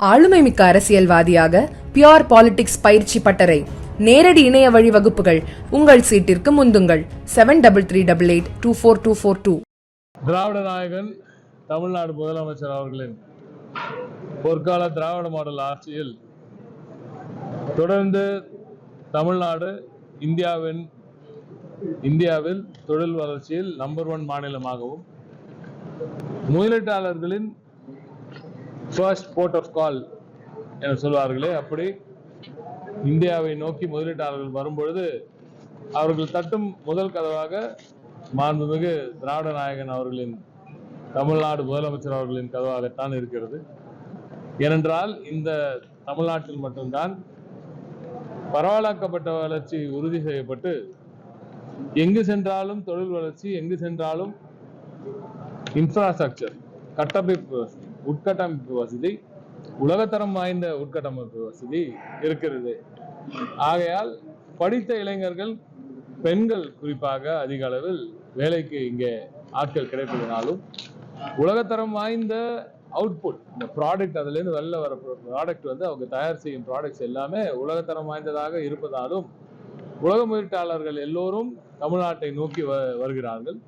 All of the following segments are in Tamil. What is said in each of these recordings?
ஆளுமைமிக்க அரசியல்வாதியாக பியோர் பாலிடிக்ஸ் பயிற்சி பட்டறை. நேரடி இணைய வழி வகுப்புகள். உங்கள் சீட்டிற்கு முந்துங்கள். Seven double three double eight two four two four two திராவிட நாயகன் தமிழ்நாடு முதலமைச்சர் அவர்களின் பொற்கால திராவிட மாடல் ஆட்சியில் தொடர்ந்து தமிழ்நாடு இந்தியாவின் இந்தியாவில் தொழில் வளர்ச்சியில் நம்பர் ஒன் மாநிலமாகவும் முதலீட்டாளர்களின் ஃபர்ஸ்ட் போர்ட் ஆஃப் கால் என சொல்வார்களே அப்படி இந்தியாவை நோக்கி முதலீட்டாளர்கள் வரும்பொழுது அவர்கள் தட்டும் முதல் கதவாக மாண்புமிகு திராவிட நாயகன் அவர்களின் தமிழ்நாடு முதலமைச்சர் அவர்களின் கதவாகத்தான் இருக்கிறது. ஏனென்றால் இந்த தமிழ்நாட்டில் மட்டும்தான் பரவலாக்கப்பட்ட வளர்ச்சி உறுதி செய்யப்பட்டு எங்கு சென்றாலும் தொழில் வளர்ச்சி எங்கு சென்றாலும் இன்ஃப்ராஸ்ட்ரக்சர் கட்டமைப்பு வசதி உட்கட்டமைப்பு வசதி உலகத்தரம் வாய்ந்த உட்கட்டமைப்பு வசதி இருக்கிறது. ஆகையால் படித்த இளைஞர்கள் பெண்கள் குறிப்பாக அதிக அளவில் வேலைக்கு இங்கே ஆட்கள் கிடைப்பதனாலும் உலகத்தரம் வாய்ந்த அவுட்புட் இந்த ப்ராடக்ட் அதுலேருந்து வெளில வர ப்ராடக்ட் வந்து அவங்க தயார் செய்யும் ப்ராடக்ட்ஸ் எல்லாமே உலகத்தரம் வாய்ந்ததாக இருப்பதாலும் உலக முதலீட்டாளர்கள் எல்லோரும் தமிழ்நாட்டை நோக்கி வ- வருகிறார்கள்.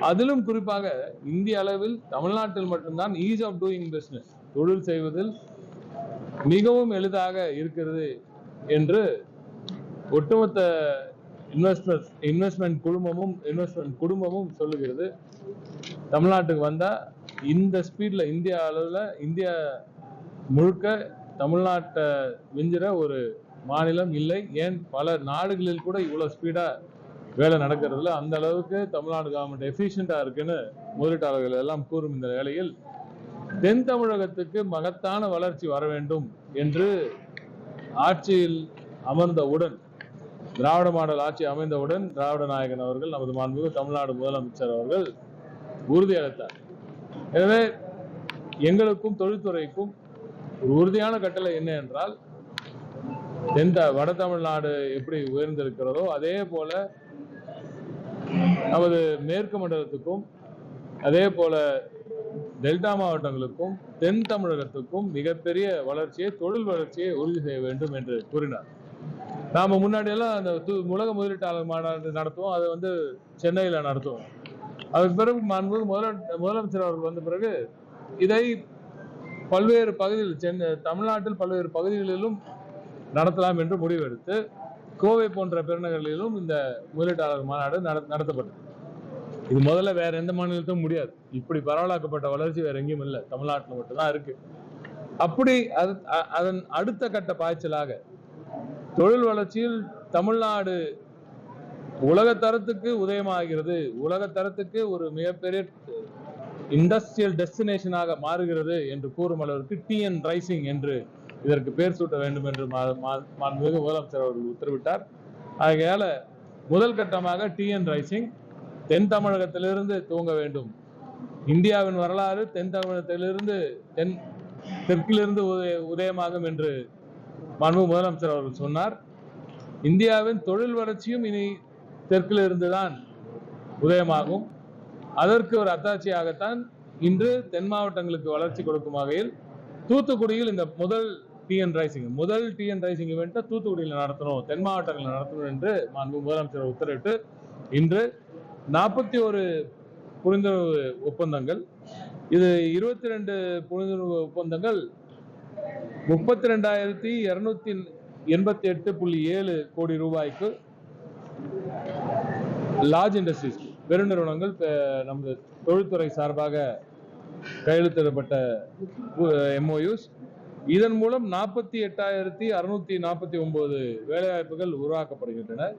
அதிலும் குறிப்பாக இந்திய அளவில் தமிழ்நாட்டில் மட்டும்தான் ஈஸ் ஆஃப் டூயிங் பிஸ்னஸ் தொழில் செய்வதில் மிகவும் எளிதாக இருக்கிறது என்று ஒட்டுமொத்த இன்வெஸ்ட்மெண்ட் இன்வெஸ்ட்மெண்ட் குழுமமும் இன்வெஸ்ட்மெண்ட் குடும்பமும் சொல்லுகிறது. தமிழ்நாட்டுக்கு வந்தா இந்த ஸ்பீட்ல இந்தியா அளவில் இந்தியா முழுக்க தமிழ்நாட்டை விஞ்சுற ஒரு மாநிலம் இல்லை. ஏன்? பல நாடுகளில் கூட இவ்வளவு ஸ்பீடா வேலை நடக்கிறதுல அந்த அளவுக்கு தமிழ்நாடு கவர்மெண்ட் எஃபிஷியண்டா இருக்குன்னு முதலீட்டாளர்கள் எல்லாம் கூறும் இந்த வேளையில் தென் தமிழகத்துக்கு மகத்தான வளர்ச்சி வர வேண்டும் என்று ஆட்சியில் அமர்ந்தவுடன் திராவிட மாடல் ஆட்சி அமைந்தவுடன் திராவிட நாயகன் அவர்கள் நமது மாண்புமிகு தமிழ்நாடு முதலமைச்சர் அவர்கள் உறுதியளித்தார் எனவே எங்களுக்கும் தொழில்துறைக்கும் ஒரு உறுதியான கட்டளை என்ன என்றால் தென் த- வட தமிழ்நாடு எப்படி உயர்ந்திருக்கிறதோ அதே போல நமது மேற்கு மண்டலத்துக்கும் அதே போல டெல்டா மாவட்டங்களுக்கும் தென் தமிழகத்துக்கும் மிகப்பெரிய வளர்ச்சியை தொழில் வளர்ச்சியை உறுதி செய்ய வேண்டும் என்று கூறினார். நாம முன்னாடி எல்லாம் அந்த உலக முதலீட்டாளர் மாநாடு நடத்துவோம் அதை வந்து சென்னையில நடத்துவோம். அதுக்கு பிறகு மாண்பு முதல முதலமைச்சர் அவர்கள் வந்த பிறகு இதை பல்வேறு பகுதியில் சென்னை தமிழ்நாட்டில் பல்வேறு பகுதிகளிலும் நடத்தலாம் என்று முடிவெடுத்து கோவை போன்ற பெருநகர்களிலும் இந்த முதலீட்டாளர் மாநாடு நடத்தப்பட்டது. இது முதல்ல வேற எந்த மாநிலத்திலும் முடியாது. இப்படி பரவலாக்கப்பட்ட வளர்ச்சி வேற எங்கேயும் இல்லை. தமிழ்நாட்டில் மட்டும்தான் இருக்கு. அப்படி அது அதன் அடுத்த கட்ட பாய்ச்சலாக தொழில் வளர்ச்சியில் தமிழ்நாடு உலக தரத்துக்கு உதயமாகிறது. உலக தரத்துக்கு ஒரு மிகப்பெரிய இண்டஸ்ட்ரியல் டெஸ்டினேஷனாக மாறுகிறது என்று கூறும் அளவிற்கு டிஎன் ரைசிங் என்று இதற்கு பேர் சூட்ட வேண்டும் என்று மாண்புமிகு முதலமைச்சர் அவர்கள் உத்தரவிட்டார். ஆகையால முதல் கட்டமாக டிஎன் ரைசிங் தென் தமிழகத்திலிருந்து துவங்க வேண்டும். இந்தியாவின் வரலாறு தென் தமிழகத்திலிருந்து தென் தெற்கிலிருந்து உதயமாகும் என்று மாண்புமிகு முதலமைச்சர் அவர்கள் சொன்னார். இந்தியாவின் தொழில் வளர்ச்சியும் இனி தெற்கிலிருந்து தான் உதயமாகும். அதற்கு ஒரு அத்தாட்சியாகத்தான் இன்று தென் மாவட்டங்களுக்கு வளர்ச்சி கொடுக்கும் வகையில் தூத்துக்குடியில் இந்த முதல் டிஎன் ரைசிங் முதல் டிஎன் ரைசிங் இவெண்ட்டை தூத்துக்குடியில் நடத்தணும் தென் மாவட்டங்களில் நடத்தணும் என்று மாண்பு முதலமைச்சர் உத்தரவிட்டு இன்று நாற்பத்தி ஒரு புரிந்துணர்வு ஒப்பந்தங்கள் இது இருபத்தி ரெண்டு புரிந்துணர்வு ஒப்பந்தங்கள் முப்பத்தி ரெண்டாயிரத்தி இருநூத்தி எண்பத்தி எட்டு புள்ளி ஏழு கோடி ரூபாய்க்கு லார்ஜ் இண்டஸ்ட்ரீஸ் பெருநிறுவனங்கள் நமது தொழில்துறை சார்பாக கையெழுத்திடப்பட்ட எம்ஓயூஸ் இதன் மூலம் நாற்பத்தி எட்டாயிரத்தி அறுநூத்தி நாற்பத்தி ஒன்பது வேலைவாய்ப்புகள் உருவாக்கப்படுகின்றன.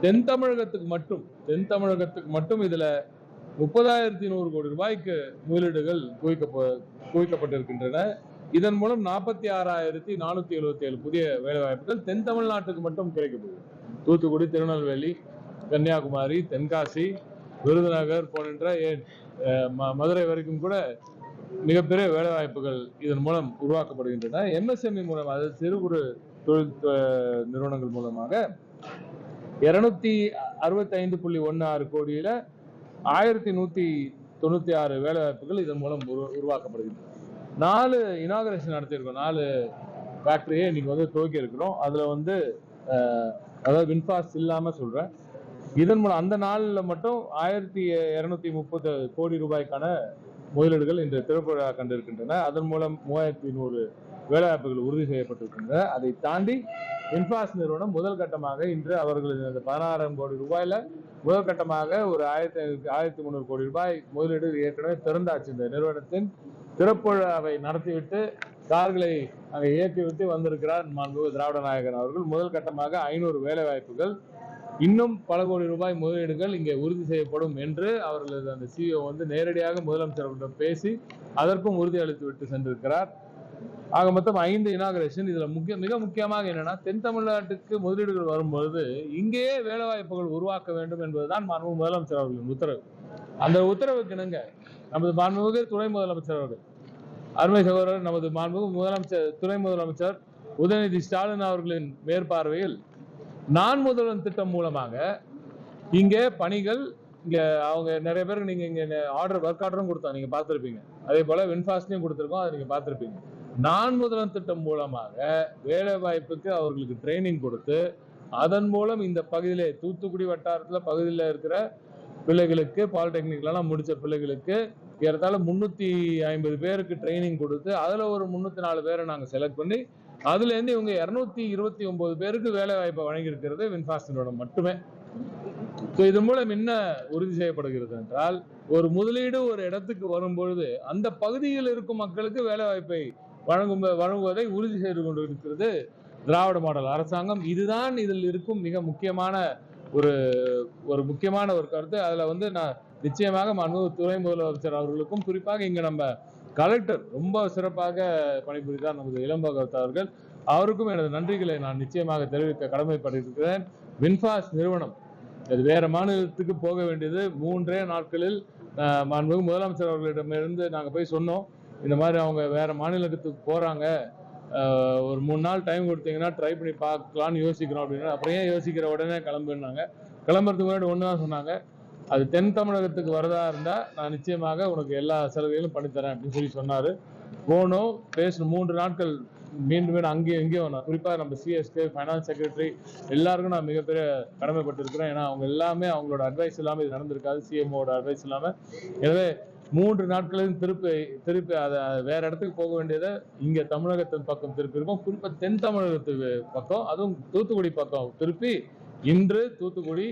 தென் தமிழகத்துக்கு மட்டும் தென் தமிழகத்துக்கு மட்டும் இதுல முப்பதாயிரத்தி நூறு கோடி ரூபாய்க்கு முதலீடுகள் குவிக்க குவிக்கப்பட்டிருக்கின்றன. இதன் மூலம் நாற்பத்தி ஆறாயிரத்தி நானூத்தி எழுபத்தி ஏழு புதிய வேலைவாய்ப்புகள் தென் தமிழ்நாட்டுக்கு மட்டும் கிடைக்கப்போகுது. தூத்துக்குடி திருநெல்வேலி கன்னியாகுமரி தென்காசி விருதுநகர் போன்ற ம- மதுரை வரைக்கும் கூட மிகப்பெரிய வேலைவாய்ப்புகள் இதன் மூலம் உருவாக்கப்படுகின்றன. எம்எஸ்எம்இ மூலம் அதாவது சிறு குறு தொழில் நிறுவனங்கள் மூலமாக இருநூத்தி அறுபத்தி ஐந்து புள்ளி ஒன்று ஆறு கோடியில் ஆயிரத்தி நூற்றி தொண்ணூத்தி ஆறு வேலைவாய்ப்புகள் இதன் மூலம் உரு- உருவாக்கப்படுகின்றன. நாலு இனாகரேஷன் நடத்தியிருக்கோம். நாலு ஃபேக்டரியை இன்னைக்கு வந்து துவக்கி இருக்கிறோம் அதுல வந்து அஹ், அதாவது வின்ஃபாஸ்ட் இல்லாம சொல்றேன். இதன் மூலம் அந்த நாளில் மட்டும் ஆயிரத்தி இருநூத்தி முப்பது கோடி ரூபாய்க்கான முதலீடுகள் இன்று திறப்புழா கண்டிருக்கின்றன. அதன் மூலம் மூவாயிரத்தி நூறு வேலைவாய்ப்புகள் உறுதி செய்யப்பட்டிருக்கின்றன. அதை தாண்டி இன்ஃபாஸ் நிறுவனம் முதல் கட்டமாக இன்று அவர்களது அந்த பதினாறாயிரம் கோடி ரூபாயில முதல் கட்டமாக ஒரு ஆயிரத்தி ஆயிரத்தி முந்நூறு கோடி ரூபாய் முதலீடு ஏற்கனவே திறந்தாச்சு. இந்த நிறுவனத்தின் திறப்புழாவை நடத்திவிட்டு கார்களை அங்கே இயக்கிவிட்டு வந்திருக்கிறார் மாண்பு திராவிட நாயகன் அவர்கள். முதல் கட்டமாக ஐநூறு வேலை வாய்ப்புகள் இன்னும் பல கோடி ரூபாய் முதலீடுகள் இங்கே உறுதி செய்யப்படும் என்று அவர்களது அந்த சிஇஓ வந்து நேரடியாக முதலமைச்சர்களிடம் பேசி அதற்கும் உறுதி அளித்துவிட்டு சென்றிருக்கிறார். ஆக மொத்தம் ஐந்து இனாகரேஷன் இதுல முக்கிய மிக முக்கியமாக என்னன்னா தென் தமிழ்நாட்டுக்கு முதலீடுகள் வரும்பொழுது இங்கேயே வேலைவாய்ப்புகள் உருவாக்க வேண்டும் என்பதுதான் மாண்பு முதலமைச்சர் அவர்களின் உத்தரவு. அந்த உத்தரவுக்கு இணங்க நமது மாண்புமிகு துணை முதலமைச்சர் அவர்கள் அருமை சகோதரர் நமது மாண்புமிகு முதலமைச்சர் துணை முதலமைச்சர் உதயநிதி ஸ்டாலின் அவர்களின் மேற்பார்வையில் நான் முதல்வன் திட்டம் மூலமாக இங்கே பணிகள் இங்கே அவங்க நிறைய பேருக்கு நீங்கள் இங்கே ஆர்டர் ஒர்க் ஆர்டரும் கொடுத்தோம் நீங்கள் பார்த்துருப்பீங்க. அதே போல் வின்ஃபாஸ்ட்லையும் கொடுத்துருக்கோம் அதை நீங்கள் பார்த்துருப்பீங்க. நான் முதல்வன் திட்டம் மூலமாக வேலை வாய்ப்புக்கு அவர்களுக்கு ட்ரைனிங் கொடுத்து அதன் மூலம் இந்த பகுதியிலே தூத்துக்குடி வட்டாரத்தில் பகுதியில் இருக்கிற பிள்ளைகளுக்கு பாலிடெக்னிக்லாம் முடித்த பிள்ளைகளுக்கு ஏறத்தாழ முந்நூற்றி ஐம்பது பேருக்கு ட்ரைனிங் கொடுத்து அதில் ஒரு முந்நூற்றி நாலு பேரை நாங்கள் செலக்ட் பண்ணி அதுல இருந்து இவங்க இருநூத்தி இருபத்தி ஒன்பது பேருக்கு வேலை வாய்ப்பை வழங்கியிருக்கிறது வின்ஃபாஸ்ட் நிறுவனம் மட்டுமே. ஸோ இதன் மூலம் என்ன உறுதி செய்யப்படுகிறது என்றால் ஒரு முதலீடு ஒரு இடத்துக்கு வரும்பொழுது அந்த பகுதியில் இருக்கும் மக்களுக்கு வேலை வாய்ப்பை வழங்கும் வழங்குவதை உறுதி செய்து கொண்டிருக்கிறது திராவிட மாடல் அரசாங்கம். இதுதான் இதில் இருக்கும் மிக முக்கியமான ஒரு ஒரு முக்கியமான ஒரு கருத்து. அதுல வந்து நான் நிச்சயமாக மனு துணை முதலமைச்சர் அவர்களுக்கும் குறிப்பாக இங்க நம்ம கலெக்டர் ரொம்ப சிறப்பாக பணிபுரிந்தார் நமது இளம்பகவத் அவர்கள். அவருக்கும் எனது நன்றிகளை நான் நிச்சயமாக தெரிவிக்க கடமைப்பட்டிருக்கிறேன். வின்ஃபாஸ் நிறுவனம். அது வேற மாநிலத்துக்கு போக வேண்டியது. மூன்றே நாட்களில் மாண்புமிகு முதலமைச்சர் அவர்களிடமிருந்து நாங்கள் போய் சொன்னோம். இந்த மாதிரி அவங்க வேற மாநிலத்துக்கு போகிறாங்க ஒரு மூணு நாள் டைம் கொடுத்தீங்கன்னா ட்ரை பண்ணி பார்க்கலான்னு யோசிக்கிறோம் அப்படின்னா அப்புறம் ஏன் யோசிக்கிற உடனே கிளம்புனாங்க கிளம்புறதுக்கு முன்னாடி ஒன்று தான் சொன்னாங்க. அது தென் தமிழகத்துக்கு வரதா இருந்தா நான் நிச்சயமாக உனக்கு எல்லா செலவுகளும் பண்ணித்தரேன் அப்படின்னு சொல்லி சொன்னாரு. போனோம் பேசணும் மூன்று நாட்கள் மீண்டும் மீண்டும் அங்கேயும் இங்கேயும் நான் குறிப்பாக நம்ம சிஎஸ்கே ஃபைனான்ஸ் செக்ரட்டரி எல்லாருக்கும் நான் மிகப்பெரிய கடமைப்பட்டிருக்கிறேன். ஏன்னா அவங்க எல்லாமே அவங்களோட அட்வைஸ் இல்லாமல் இது நடந்திருக்காது. சிஎம்ஓட அட்வைஸ் இல்லாமல் எனவே மூன்று நாட்களையும் திருப்பி திருப்பி அதை வேற இடத்துக்கு போக வேண்டியதை இங்கே தமிழகத்தின் பக்கம் திருப்பி இருக்கும் குறிப்பாக தென் தமிழகத்துக்கு பக்கம் அதுவும் தூத்துக்குடி பக்கம் திருப்பி இன்று தூத்துக்குடி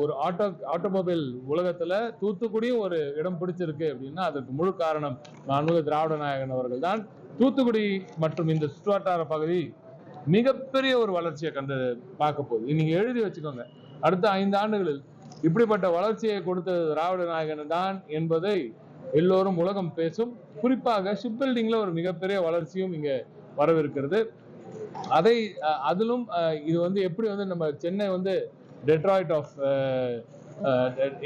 ஒரு ஆட்டோ ஆட்டோமொபைல் உலகத்துல தூத்துக்குடியும் ஒரு இடம் பிடிச்சிருக்கு அப்படின்னா அதற்கு முழு காரணம் மாண்புமிகு திராவிட நாயகன் அவர்கள் தான் தூத்துக்குடி மற்றும் இந்த சுற்றுவட்டார பகுதி மிகப்பெரிய ஒரு வளர்ச்சியை கண்டு பார்க்க போகுது. நீங்க எழுதி வச்சுக்கோங்க. அடுத்த ஐந்து ஆண்டுகளில் இப்படிப்பட்ட வளர்ச்சியை கொடுத்தது திராவிட நாயகன் தான் என்பதை எல்லோரும் உலகம் பேசும். குறிப்பாக ஷிப் பில்டிங்ல ஒரு மிகப்பெரிய வளர்ச்சியும் இங்க வரவிருக்கிறது. அதை அதிலும் இது வந்து எப்படி வந்து நம்ம சென்னை வந்து டெட்ராய்ட் ஆஃப்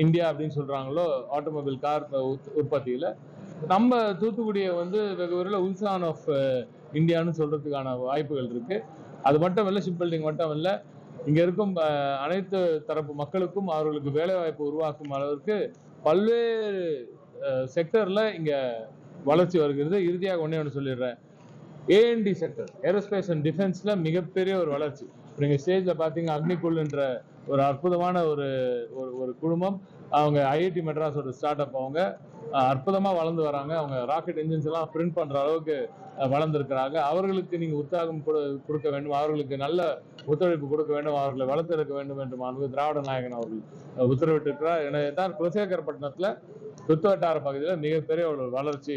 இந்தியா அப்படின்னு சொல்கிறாங்களோ ஆட்டோமொபைல் கார் உற்பத்தியில். நம்ம தூத்துக்குடியை வந்து வெகு விரைவில் உல்சான் ஆஃப் இந்தியான்னு uh, சொல்கிறதுக்கான வாய்ப்புகள் இருக்குது அது மட்டும் இல்லை ஷிப் பில்டிங் மட்டும் இல்லை இங்கே இருக்கும் uh, அனைத்து தரப்பு மக்களுக்கும் அவர்களுக்கு வேலைவாய்ப்பு உருவாக்கும் அளவிற்கு பல்வேறு uh, செக்டரில் இங்கே வளர்ச்சி வருகிறது. இறுதியாக ஒன்றே ஒன்று சொல்லிடுறேன். A and D sector aerospace and டிஃபென்ஸில் மிகப்பெரிய ஒரு வளர்ச்சி. இப்போ நீங்க ஸ்டேஜ்ல பாத்தீங்க அக்னிகுல்ன்ற ஒரு அற்புதமான ஒரு ஒரு ஒரு குழுமம் அவங்க ஐஐடி மெட்ராஸோட ஸ்டார்ட் அப் அவங்க. அற்புதமாக அற்புதமா வளர்ந்து வராங்க. அவங்க ராக்கெட் இன்ஜின்ஸ் எல்லாம் பிரிண்ட் பண்ற அளவுக்கு வளர்ந்துருக்கிறாங்க. அவர்களுக்கு நீங்க உற்சாகம் கொடு- கொடுக்க வேண்டும். அவர்களுக்கு நல்ல ஒத்துழைப்பு கொடுக்க வேண்டும். அவர்களை வளர்த்தெடுக்க வேண்டும் என்று மாண்பு திராவிட நாயகன் அவர்கள் உத்தரவிட்டிருக்கிறார். எனவே தான் குலசேகரப்பட்டினத்துல சுத்துவட்டார பகுதியில் மிகப்பெரிய ஒரு வளர்ச்சி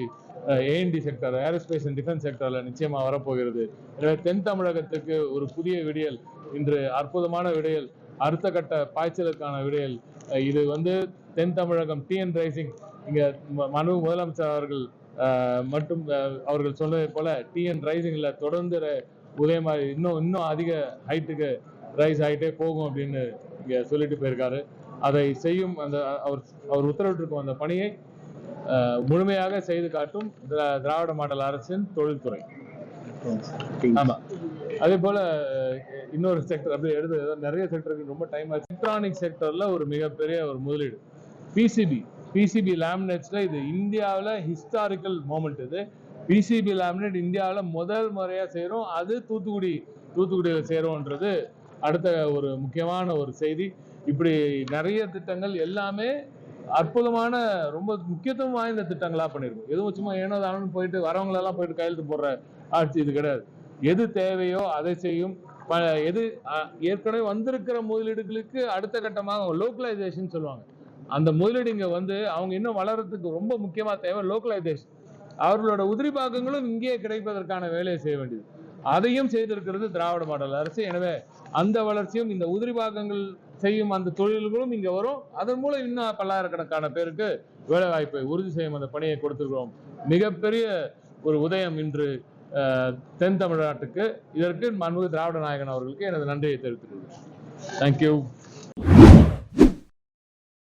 and sector aerospace and defence செக்டரில் நிச்சயமாக வரப்போகிறது. எனவே தென் தமிழகத்துக்கு ஒரு புதிய விடியல் இன்று அற்புதமான விடியல் அடுத்த கட்ட பாய்ச்சலுக்கான விடியல். இது வந்து தென் தமிழகம் டிஎன் ரைசிங் இங்கே மனு முதலமைச்சர் அவர்கள் மட்டும் அவர்கள் சொன்னதை போல டிஎன் ரைசிங்கில் தொடர்ந்து ர- மாதிரி இன்னும் இன்னும் அதிக ஹைட்டுக்கு ரைஸ் ஆகிட்டே போகும் அப்படின்னு இங்கே சொல்லிட்டு போயிருக்காரு. அதை செய்யும் அந்த அவர் அவர் உத்தரவிட்டிருக்கும் அந்த பணியை முழுமையாக செய்து காட்டும் திரா- திராவிட மாடல் அரசின் தொழில்துறை. ஆமா. அதே போல இன்னொரு செக்டர் அப்படியே எடுத்து நிறைய செக்டருக்கு ரொம்ப டைம் ஆச்சு. எலக்ட்ரானிக் செக்டர்ல ஒரு மிகப்பெரிய ஒரு முதலீடு. பிசிபி பிசிபி லேமினேட்ஸ்ல இது இந்தியாவில் ஹிஸ்டாரிக்கல் மூமெண்ட் இது. பிசிபி லேமினேட் இந்தியாவில் முதல் முறையாக செய்கிறோம் அது தூத்துக்குடி தூத்துக்குடியில் செய்கிறோன்றது அடுத்த ஒரு முக்கியமான ஒரு செய்தி. இப்படி நிறைய திட்டங்கள் எல்லாமே அற்புதமான ரொம்ப முக்கியத்துவம் வாய்ந்த திட்டங்களாக பண்ணியிருக்கோம். எதுவும் சும்மா ஏனோ தானு போயிட்டு வரவங்களெல்லாம் போயிட்டு கையெழுத்து போடுற ஆட்சி இது கிடையாது. எது தேவையோ அதை செய்யும். எது ஏற்கனவே வந்திருக்கிற முதலீடுகளுக்கு அடுத்த கட்டமாக லோக்கலைசேஷன் சொல்லுவாங்க. அந்த முதலீடு இங்கே வந்து அவங்க இன்னும் வளர்கிறதுக்கு ரொம்ப முக்கியமாக தேவை லோக்கலைசேஷன் அவர்களோட உதிரி பாகங்களும் இங்கேயே கிடைப்பதற்கான வேலையை செய்ய வேண்டியது. அதையும் செய்திருக்கிறது திராவிட மாடல் அரசு. எனவே அந்த வளர்ச்சியும் இந்த உதிரி பாகங்கள் செய்யும் அந்த தொழில்களும் இங்க வரும். அதன் மூலம் இன்னும் பல்லாயிரக்கணக்கான பேருக்கு வேலை வாய்ப்பை உறுதி செய்யும் அந்த பணியை கொடுத்திருக்கிறோம். மிகப்பெரிய ஒரு உதயம் இன்று தென் தமிழ்நாட்டுக்கு. இதற்கு மன்முக திராவிட நாயகன் அவர்களுக்கு எனது நன்றியை தெரிவித்துக் கொள்கிறேன். தேங்க்யூ